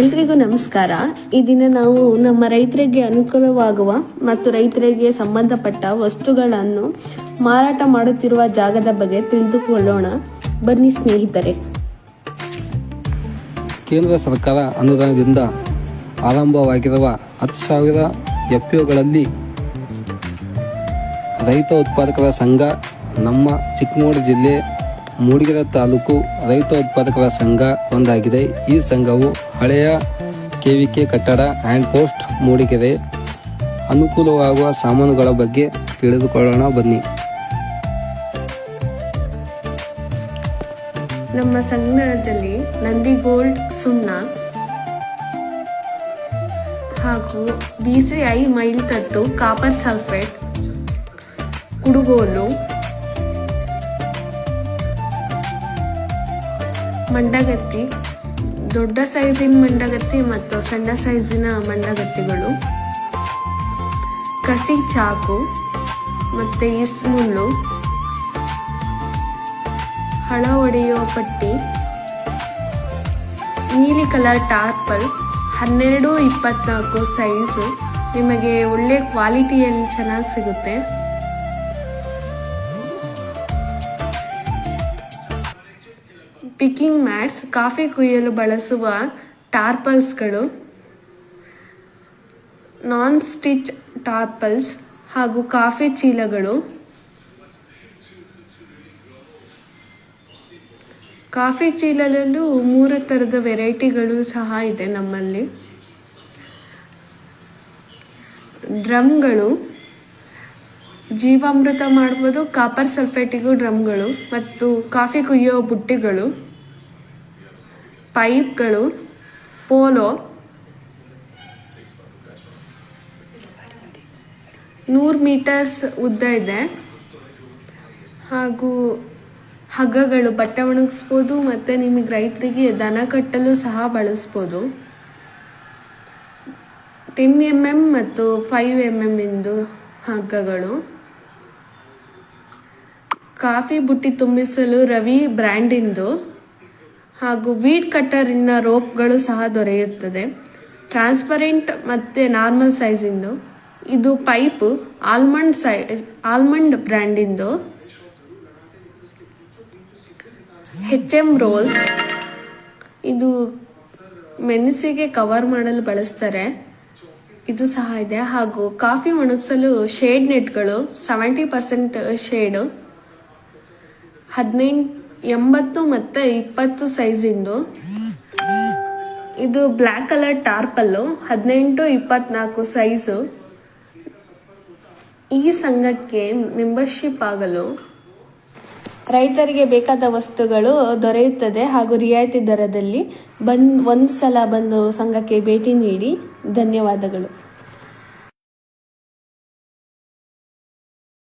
ಎಲ್ರಿಗೂ ನಮಸ್ಕಾರ. ಈ ದಿನ ನಾವು ನಮ್ಮ ರೈತರಿಗೆ ಅನುಕೂಲವಾಗುವ ಮತ್ತು ರೈತರಿಗೆ ಸಂಬಂಧಪಟ್ಟ ವಸ್ತುಗಳನ್ನು ಮಾರಾಟ ಮಾಡುತ್ತಿರುವ ಜಾಗದ ಬಗ್ಗೆ ತಿಳಿದುಕೊಳ್ಳೋಣ. ಬನ್ನಿ ಸ್ನೇಹಿತರೆ. ಕೇಂದ್ರ ಸರ್ಕಾರ ಅನುದಾನದಿಂದ ಆರಂಭವಾಗಿರುವ ಹತ್ತು ಸಾವಿರ ಎಫ್ಒಗಳಲ್ಲಿ ರೈತ ಉತ್ಪಾದಕರ ಸಂಘ ನಮ್ಮ ಚಿಕ್ಕಮಗಳೂರು ಜಿಲ್ಲೆ ಮೂಡಿಗೆರೆ ತಾಲೂಕು ರೈತ ಉತ್ಪಾದಕರ ಸಂಘ ಒಂದಾಗಿದೆ. ಈ ಸಂಘವು ಹಳೆಯ ಕೆವಿಕೆ ಕಟ್ಟಡ ಹ್ಯಾಂಡ್ ಪೋಸ್ಟ್ ಮೂಡಿಗೆರೆ ಅನುಕೂಲವಾಗುವ ಸಾಮಾನುಗಳ ಬಗ್ಗೆ ತಿಳಿದುಕೊಳ್ಳೋಣ. ಬನ್ನಿ. ನಮ್ಮ ಸಂಘದಲ್ಲಿ ನಂದಿ ಗೋಲ್ಡ್ ಸುಣ್ಣ ಹಾಗೂ ಬಿ ಸಿ ಐ ಮೈಲ್ ತಟ್ಟು ಕಾಪರ್ ಸಲ್ಫೇಟ್, ಕುಡುಗೋಲು ಮಂಡಗತ್ತಿ, ದೊಡ್ಡ ಸೈಜಿನ ಮಂಡಗತ್ತಿ ಮತ್ತು ಸಣ್ಣ ಸೈಜಿನ ಮಂಡಗತ್ತಿಗಳು. ಕಸಿ ಚಾಕು ಮತ್ತು ಇಸ್ಮುಳ್ಳು ಹಳ ಒಡೆಯುವ ಪಟ್ಟಿ. ನೀಲಿ ಕಲರ್ ಟಾರ್ಪಲ್, ಹನ್ನೆರಡು ಇಪ್ಪತ್ನಾಲ್ಕು ಸೈಜು. ನಿಮಗೆ ಒಳ್ಳೆ ಕ್ವಾಲಿಟಿಯಲ್ಲಿ ಚೆನ್ನಾಗಿ ಸಿಗುತ್ತೆ. ಪಿಕಿಂಗ್ ಮ್ಯಾಟ್ಸ್ ಕಾಫಿ ಕುಯ್ಯಲು ಬಳಸುವ ಟಾರ್ಪಲ್ಸ್ಗಳು ನಾನ್ ಸ್ಟಿಚ್ ಟಾರ್ಪಲ್ಸ್ ಹಾಗೂ ಕಾಫಿ ಚೀಲಗಳು, ಕಾಫಿ ಚೀಲದಲ್ಲೂ ಮೂರು ಥರದ ವೆರೈಟಿಗಳು ಸಹ ಇದೆ ನಮ್ಮಲ್ಲಿ. ಡ್ರಮ್ಗಳು, ಜೀವಾಮೃತ ಮಾಡ್ಬೋದು ಕಾಪರ್ ಸಲ್ಫೇಟಿಗೂ ಡ್ರಮ್ಗಳು ಮತ್ತು ಕಾಫಿ ಕುಯ್ಯೋ ಬುಟ್ಟಿಗಳು. ಪೈಪ್ಗಳು, ಪೋಲೋ ನೂರು ಮೀಟರ್ಸ್ ಉದ್ದ ಇದೆ. ಹಾಗೂ ಹಗ್ಗಗಳು ಬಟ್ಟೆ ಒಣಗಿಸ್ಬೋದು ಮತ್ತು ನಿಮಗೆ ರೈತರಿಗೆ ದನ ಕಟ್ಟಲು ಸಹ ಬಳಸ್ಬೋದು. ಟೆನ್ ಎಂ ಎಂ ಮತ್ತು ಫೈವ್ ಎಂ ಎಂ ಇಂದು ಹಗ್ಗಗಳು. ಕಾಫಿ ಬುಟ್ಟಿ ತುಂಬಿಸಲು ರವಿ ಬ್ರ್ಯಾಂಡಿಂದು ಹಾಗೂ ವೀಡ್ ಕಟ್ಟರಿನ ರೋಪ್ಗಳು ಸಹ ದೊರೆಯುತ್ತದೆ. ಟ್ರಾನ್ಸ್ಪರೆಂಟ್ ಮತ್ತು ನಾರ್ಮಲ್ ಸೈಜಿಂದು. ಇದು ಪೈಪ್ ಆಲ್ಮಂಡ್ ಸೈ, ಆಲ್ಮಂಡ್ ಬ್ರ್ಯಾಂಡಿಂದು. H M rolls. ಇದು ಮೆಣಸಿಗೆ ಕವರ್ ಮಾಡಲು ಬಳಸ್ತಾರೆ. ಇದು ಸಹ ಇದೆ. ಹಾಗೂ ಕಾಫಿ ಒಣಗಿಸಲು ಶೇಡ್ ನೆಟ್ಗಳು, ಸೆವೆಂಟಿ ಪರ್ಸೆಂಟ್ ಶೇಡು ಹದಿನೆಂಟು ಎಂಬತ್ತು ಮತ್ತು ಇಪ್ಪತ್ತು ಸೈಜಿಂದು. ಇದು ಬ್ಲ್ಯಾಕ್ ಕಲರ್ ಟಾರ್ಪಲ್ಲು, ಹದಿನೆಂಟು ಇಪ್ಪತ್ನಾಲ್ಕು ಸೈಜು. ಈ ಸಂಘಕ್ಕೆ ಮೆಂಬರ್ಶಿಪ್ ಆಗಲು ರೈತರಿಗೆ ಬೇಕಾದ ವಸ್ತುಗಳು ದೊರೆಯುತ್ತದೆ ಹಾಗೂ ರಿಯಾಯಿತಿ ದರದಲ್ಲಿ ಬಂದ್ ಒಂದು ಸಲ ಬಂದು ಸಂಘಕ್ಕೆ ಭೇಟಿ ನೀಡಿ. ಧನ್ಯವಾದಗಳು.